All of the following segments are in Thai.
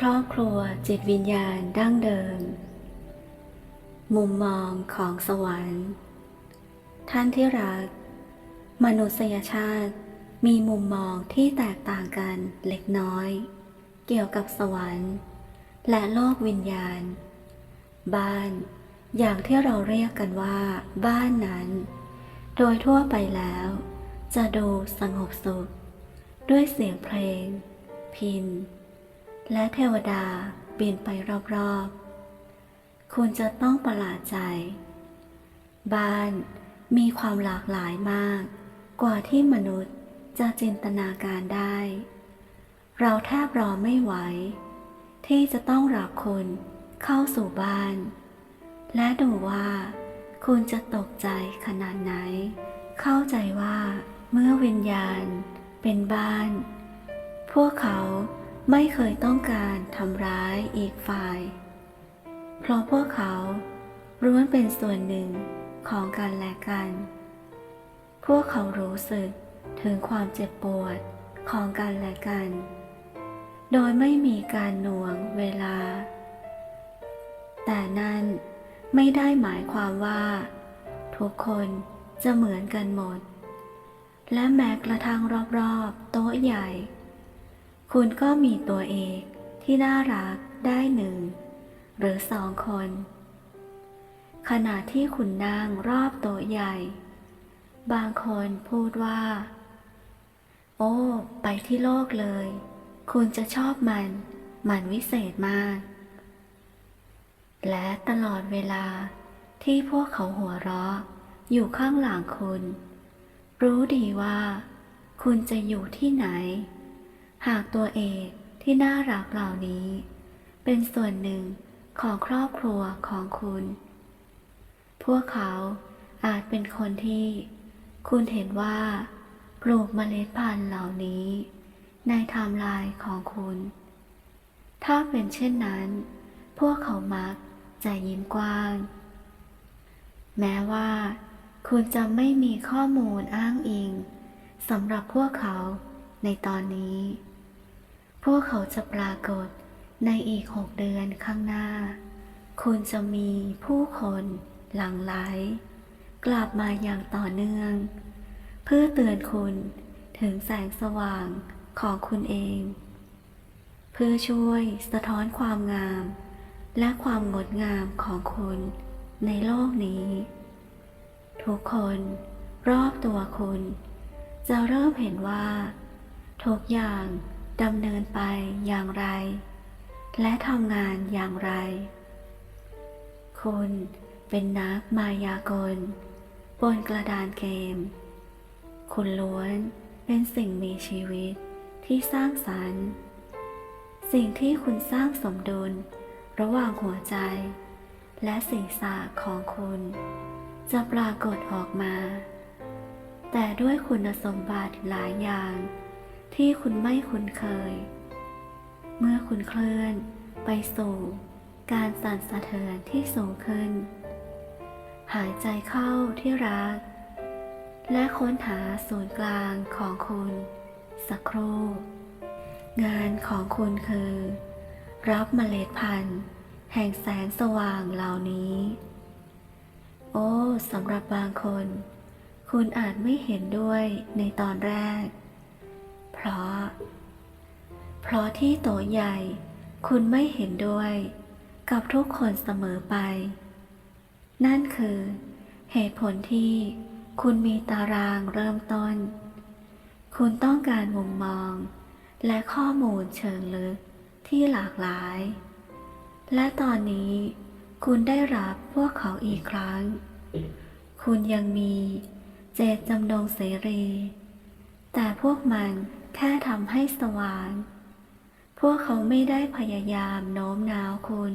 ครอบครัวจิตวิญญาณดั้งเดิม มุมมองของสวรรค์ ท่านที่รัก มนุษยชาติมีมุมมองที่แตกต่างกันเล็กน้อย เกี่ยวกับสวรรค์ และโลกวิญญาณ บ้าน อย่างที่เราเรียกกันว่า บ้านนั้น โดยทั่วไปแล้ว จะดูสงบสุข ด้วยเสียงเพลง พิน และเทวดาบินไปรอบๆ คุณจะต้องประหลาดใจ บ้านมีความหลากหลายมาก กว่าที่มนุษย์จะจินตนาการได้ เราแทบรอไม่ไหว ที่จะต้องรับคุณเข้าสู่บ้าน และดูว่าคุณจะตกใจขนาดไหน เข้าใจว่าเมื่อวิญญาณเป็นบ้าน พวกเขา ไม่เคยต้องการทำร้ายอีกฝ่าย เพราะพวกเขาล้วนเป็นส่วนหนึ่งของกันและกัน พวกเขารู้สึกถึงความเจ็บปวดของกันและกัน โดยไม่มีการหน่วงเวลา แต่นั่นไม่ได้หมายความว่า ทุกคนจะเหมือนกันหมด และแม้กระทั่งรอบๆ โต๊ะใหญ่ คุณก็มีตัวเอกที่น่ารักได้หนึ่ง หรือสองคน ขณะที่คุณนั่งรอบโต๊ะใหญ่ บางคนพูดว่า โอ้ ไปที่โลกเลย คุณจะชอบมัน มันวิเศษมาก และตลอดเวลาที่พวกเขาหัวเราะอยู่ข้างหลังคุณ รู้ดีว่า คุณจะอยู่ที่ไหน หากตัวเอกที่น่ารักเหล่านี้ เป็นส่วนหนึ่งของครอบครัวของคุณ พวกเขาอาจเป็นคนที่ คุณเห็นว่า ปลูกเมล็ดพันธุ์เหล่านี้ ในไทม์ไลน์ของคุณ ถ้าเป็นเช่นนั้น พวกเขามักจะยิ้มกว้าง แม้ว่า คุณจะไม่มีข้อมูลอ้างอิงสำหรับพวกเขาในตอนนี้ พวกเขาจะปรากฏในอีกหกเดือนข้างหน้า คุณจะมีผู้คนหลั่งไหล กลับมาอย่างต่อเนื่อง เพื่อเตือนคุณถึงแสงสว่างของคุณเอง เพื่อช่วยสะท้อนความงาม และความงดงามของคุณในโลกนี้ ทุกคนรอบตัวคุณ จะเริ่มเห็นว่า ทุกอย่าง ดำเนินไปอย่างไร และทำงานอย่างไร คุณเป็นนักมายากล บนกระดานเกม คุณล้วนเป็นสิ่งมีชีวิตที่สร้างสรรค์ สิ่งที่คุณสร้างสมดุล ระหว่างหัวใจ และศีรษะของคุณ จะปรากฏออกมา แต่ด้วยคุณสมบัติหลายอย่าง ที่คุณไม่คุ้นเคย เมื่อคุณเคลื่อนไปสู่การสั่นสะเทือนที่สูงขึ้น หายใจเข้าที่รัก และค้นหาศูนย์กลางของคุณสักครู่ งานของคุณคือ รับเมล็ดพันธุ์ แห่งแสงสว่างเหล่านี้ โอ้สำหรับบางคน คุณอาจไม่เห็นด้วยในตอนแรก ราะ เพราะที่โตใหญ่คุณไม่เห็นด้วยกับทุกคนเสมอไป นั่นคือ เหตุผลที่คุณมีตารางเริ่มต้น คุณต้องการมุมมอง และข้อมูลเชิงลึกที่หลากหลาย และตอนนี้คุณได้รับพวกเขาอีกครั้ง คุณยังมีเจตจำนงเสรี แต่พวกมัน แค่ทำให้สว่าง พวกเขาไม่ได้พยายามโน้มน้าวคุณ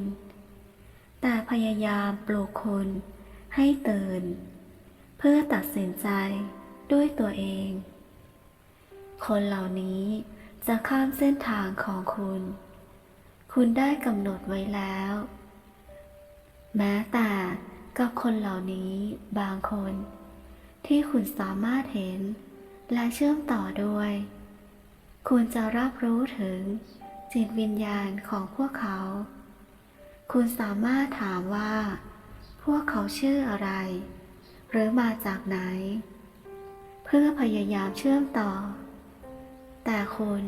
แต่พยายามปลุกคุณให้ตื่น เพื่อตัดสินใจด้วยตัวเอง คนเหล่านี้จะข้ามเส้นทางของคุณ คุณได้กำหนดไว้แล้ว แม้แต่กับคนเหล่านี้บางคน ที่คุณสามารถเห็นและเชื่อมต่อด้วย คุณจะรับรู้ถึงจิตวิญญาณของพวกเขา คุณสามารถถามว่า พวกเขาชื่ออะไร หรือมาจากไหน เพื่อพยายามเชื่อมต่อ แต่คุณ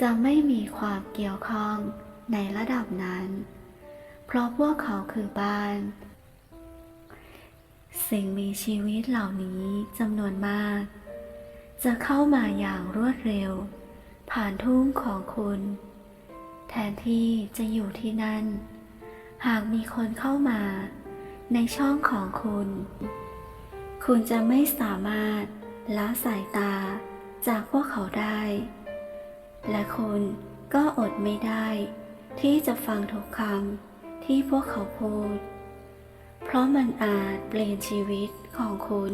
จะไม่มีความเกี่ยวข้องในระดับนั้น เพราะพวกเขาคือบ้าน สิ่งมีชีวิตเหล่านี้จำนวนมาก จะเข้ามาอย่างรวดเร็ว ผ่านทุ่งของคุณ แทนที่จะอยู่ที่นั่น หากมีคนเข้ามาในช่องของคุณ คุณจะไม่สามารถละสายตาจากพวกเขาได้ และคุณก็อดไม่ได้ ที่จะฟังทุกคำที่พวกเขาพูด เพราะมันอาจเปลี่ยนชีวิตของคุณ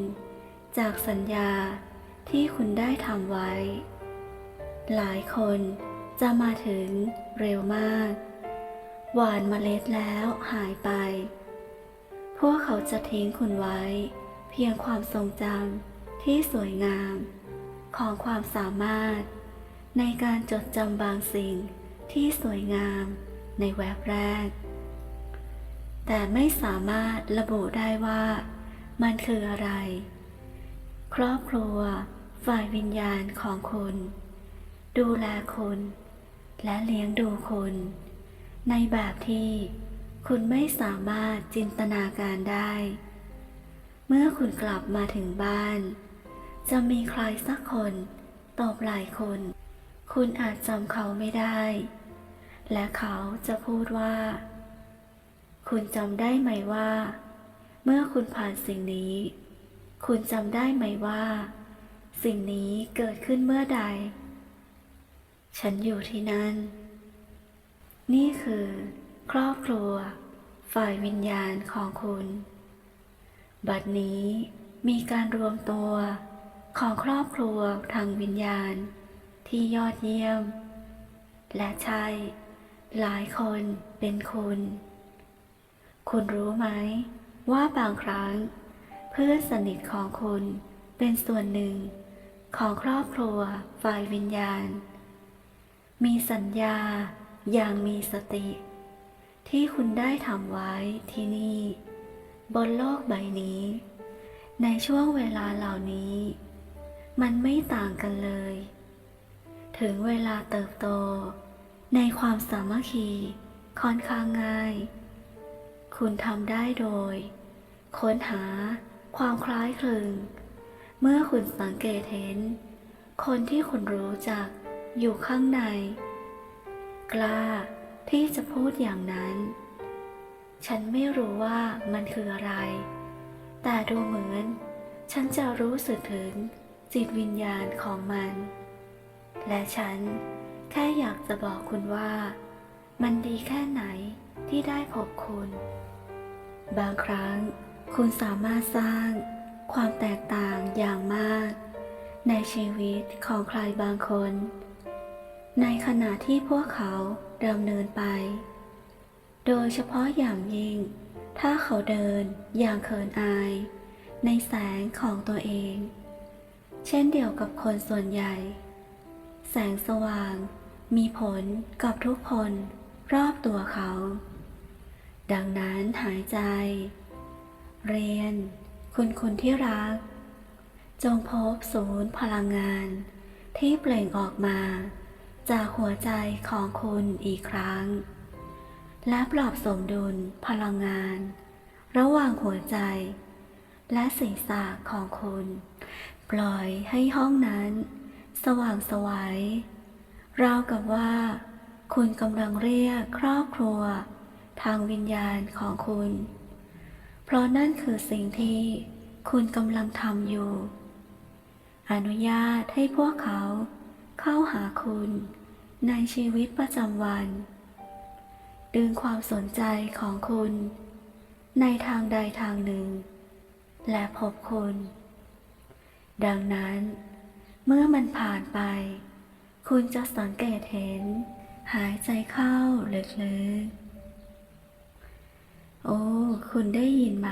จากสัญญาที่คุณได้ทำไว้ หลายคนจะมาถึงเร็วมาก หวานมเมล็ดแล้วหายไป พวกเขาจะทิ้งคุณไว้ เพียงความทรงจำที่สวยงาม ของความสามารถ ในการจดจำบางสิ่งที่สวยงามในแวบแรก แต่ไม่สามารถระบุได้ว่า มันคืออะไร ครอบครัวฝ่ายวิญญาณของคุณ ดูแลคุณและเลี้ยงดูคุณในแบบที่คุณไม่สามารถจินตนาการได้ เมื่อคุณกลับมาถึงบ้าน จะมีใครสักคนตอบหล่คุณคุณอาจจำเขาไม่ได้ และเขาจะพูดว่า คุณจำได้ไหมว่า เมื่อคุณผ่านสิ่งนี้ คุณจำได้ไหมว่า สิ่งนี้เกิดขึ้นเมื่อใด ฉันอยู่ที่นั่น นี่คือ ครอบครัว ฝ่ายวิญญาณของคุณ บัดนี้มีการรวมตัวของครอบครัวทางวิญญาณที่ยอดเยี่ยม และใช่ หลายคนเป็นคุณ คุณรู้ไหม ว่าบางครั้ง เพื่อนสนิทของคุณเป็นส่วนหนึ่งของครอบครัวฝ่ายวิญญาณ มีสัญญาอย่างมีสติ ที่คุณได้ทำไว้ที่นี่ บนโลกใบนี้ ในช่วงเวลาเหล่านี้ มันไม่ต่างกันเลย ถึงเวลาเติบโต ในความสามัคคีค่อนข้างง่าย คุณทำได้โดย ค้นหาความคล้ายคลึง เมื่อคุณสังเกตเห็น คนที่คุณรู้จัก อยู่ข้างใน กล้าที่จะพูดอย่างนั้น ฉันไม่รู้ว่ามันคืออะไร แต่ดูเหมือน ฉันจะรู้สึกถึงจิตวิญญาณของมัน และฉันแค่อยากจะบอกคุณว่า มันดีแค่ไหนที่ได้พบคุณ บางครั้งคุณสามารถสร้างความแตกต่างอย่างมาก ในชีวิตของใครบางคน ในขณะที่พวกเขาดำเนินไป โดยเฉพาะอย่างยิ่ง ถ้าเขาเดินอย่างเขินอาย ในแสงของตัวเอง เช่นเดียวกับคนส่วนใหญ่ แสงสว่างมีผลกับทุกคนรอบตัวเขา ดังนั้นหายใจ เรียน คุณคุณที่รัก จงพบศูนย์พลังงานที่เปล่งออกมา จากหัวใจของคุณอีกครั้ง และปรับสมดุลพลังงาน ระหว่างหัวใจ และศีรษะของคุณ ปล่อยให้ห้องนั้น สว่างสวัยราวกับว่า คุณกำลังเรียกครอบครัว ทางวิญญาณของคุณ เพราะนั่นคือสิ่งที่คุณกำลังทำอยู่ อนุญาตให้พวกเขา เข้าหาคุณในชีวิตประจำวัน ดึงความสนใจของคุณ ในทางใดทางหนึ่ง และพบคุณ ดังนั้น เมื่อมันผ่านไป คุณจะสังเกตเห็น หายใจเข้าลึกๆ โอ้ คุณได้ยินไหม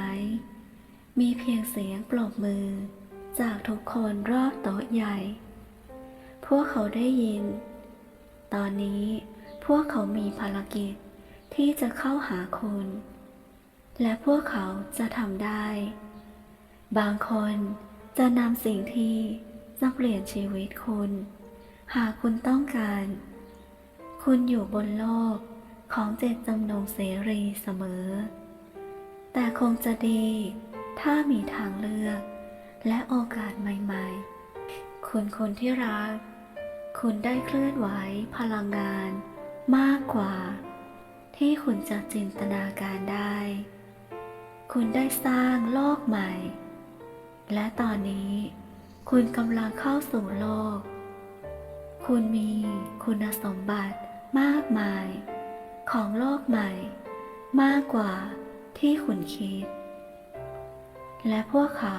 มีเพียงเสียงปรบมือ จากทุกคนรอบโต๊ะใหญ่ พวกเขาได้ยิน ตอนนี้พวกเขามีภารกิจที่จะเข้าหาคุณ และพวกเขาจะทำได้ บางคนจะนำสิ่งที่จะเปลี่ยนชีวิตคุณ หากคุณต้องการ คุณอยู่บนโลกของเจตจำนงเสรีเสมอ แต่คงจะดีถ้ามีทางเลือก และโอกาสใหม่ ๆ คุณคนที่รัก คุณได้เคลื่อนไหวพลังงานมากกว่า ที่คุณจะจินตนาการได้ คุณได้สร้างโลกใหม่ และตอนนี้ คุณกำลังเข้าสู่โลก คุณมีคุณสมบัติมากมาย ของโลกใหม่ มากกว่าที่คุณคิด และพวกเขา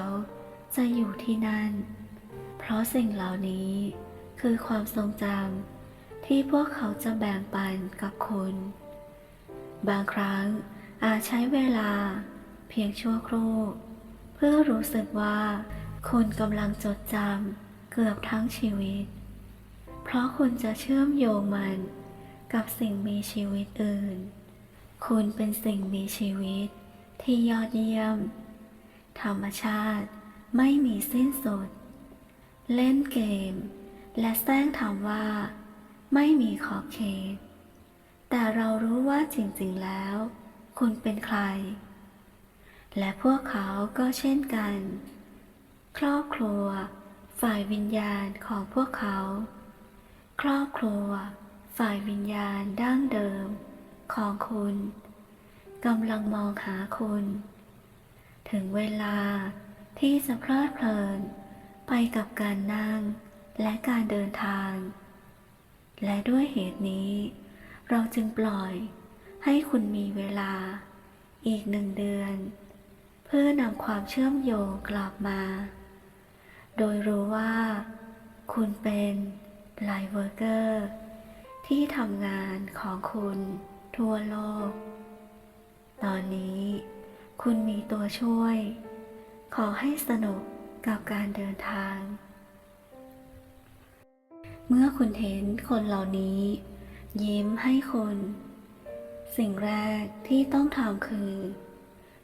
จะอยู่ที่นั่น เพราะสิ่งเหล่านี้ คือความทรงจำที่พวกเขาจะแบ่งปันกับคุณบางครั้งอาจใช้เวลา เพียงชั่วครู่ เพื่อรู้สึกว่า คุณกำลังจดจำเกือบทั้งชีวิต เพราะคุณจะเชื่อมโยงมันกับสิ่งมีชีวิตอื่น คุณเป็นสิ่งมีชีวิตที่ยอดเยี่ยม ธรรมชาติไม่มีสิ้นสุด เล่นเกม และแซงถามว่า ไม่มีขอบเขต แต่เรารู้ว่าจริงๆแล้ว คุณเป็นใคร และพวกเขาก็เช่นกัน ครอบครัว ฝ่ายวิญญาณของพวกเขา ครอบครัว ฝ่ายวิญญาณดั้งเดิม ของคุณกำลังมองหาคุณ ถึงเวลาที่จะเพลิดเพลิน ไปกับการนั่ง และการเดินทาง และด้วยเหตุนี้ เราจึงปล่อยให้คุณมีเวลา อีกหนึ่งเดือน เพื่อนำความเชื่อมโยงกลับมา โดยรู้ว่า คุณเป็นไลเวอร์เกอร์ ที่ทำงานของคุณทั่วโลก ตอนนี้ คุณมีตัวช่วย ขอให้สนุกกับการเดินทาง เมื่อคุณเห็นคนเหล่านี้ ยิ้มให้คุณสิ่งแรกที่ต้องทำคือ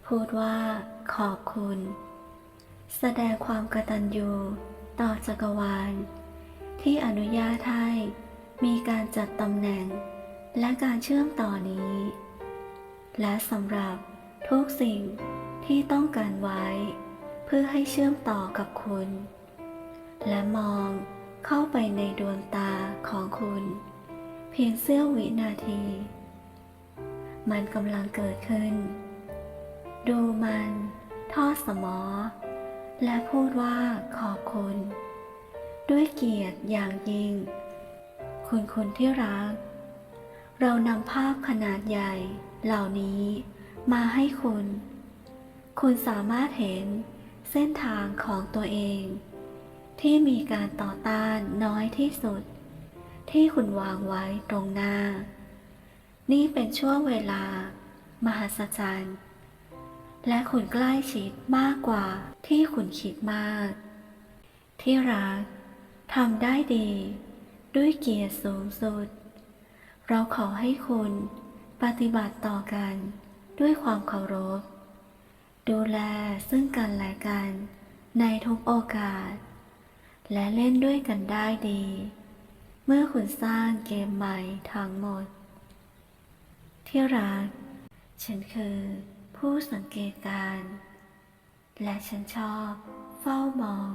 พูดว่าขอบคุณ แสดงความกตัญญูต่อจักรวาล ที่อนุญาตให้มีการจัดตำแหน่ง และการเชื่อมต่อนี้ และสำหรับทุกสิ่งที่ต้องการไว้ เพื่อให้เชื่อมต่อกับคุณ และมอง เข้าไปในดวงตาของคุณ เพียงเสี้ยววินาที มันกำลังเกิดขึ้น ดูมันทอดสมอ และพูดว่าขอบคุณ ด้วยเกียรติอย่างยิ่ง คุณคุณที่รัก เรานำภาพขนาดใหญ่เหล่านี้มาให้คุณ คุณสามารถเห็นเส้นทางของตัวเอง ที่มีการต่อต้านน้อยที่สุด ที่คุณวางไว้ตรงหน้า นี่เป็นช่วงเวลา มหัศจรรย์ และคุณใกล้ชิดมากกว่าที่คุณคิดมาก ที่รักทำได้ดี ด้วยเกียรติสูงสุด เราขอให้คุณปฏิบัติต่อกันด้วยความเคารพ ดูแลซึ่งกันและกันในทุกโอกาส และเล่นด้วยกันได้ดี เมื่อคุณสร้างเกมใหม่ทั้งหมด ที่รัก ฉันคือผู้สังเกตการณ์และฉันชอบเฝ้ามอง